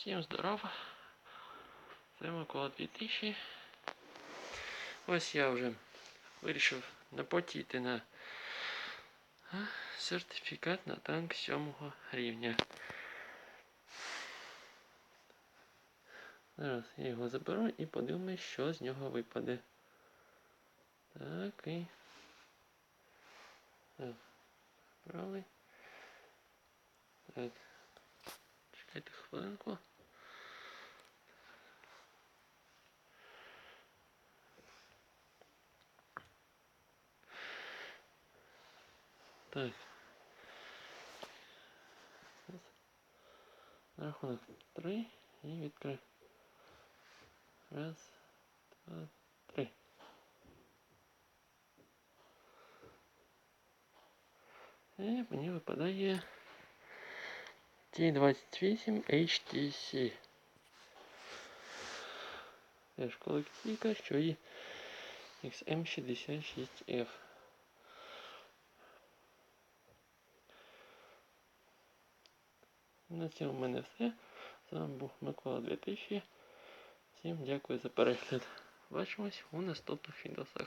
Всім здорово. Це Микола 2000. Ось я вже вирішив напотіти на сертифікат на танк 7 рівня. Зараз я його заберу і подивимось, що з нього випаде. Так і. Брали. Так. Чекайте хвилинку. Так. Зараз. На рахунок три і відкрив. Раз, два, три. І мені випадає Т-28 HTC. Теж колекційка, що і XM66F. На цьому в мене все. З вами був Микола 2000. Всім дякую за перегляд. Бачимось у наступних відосах.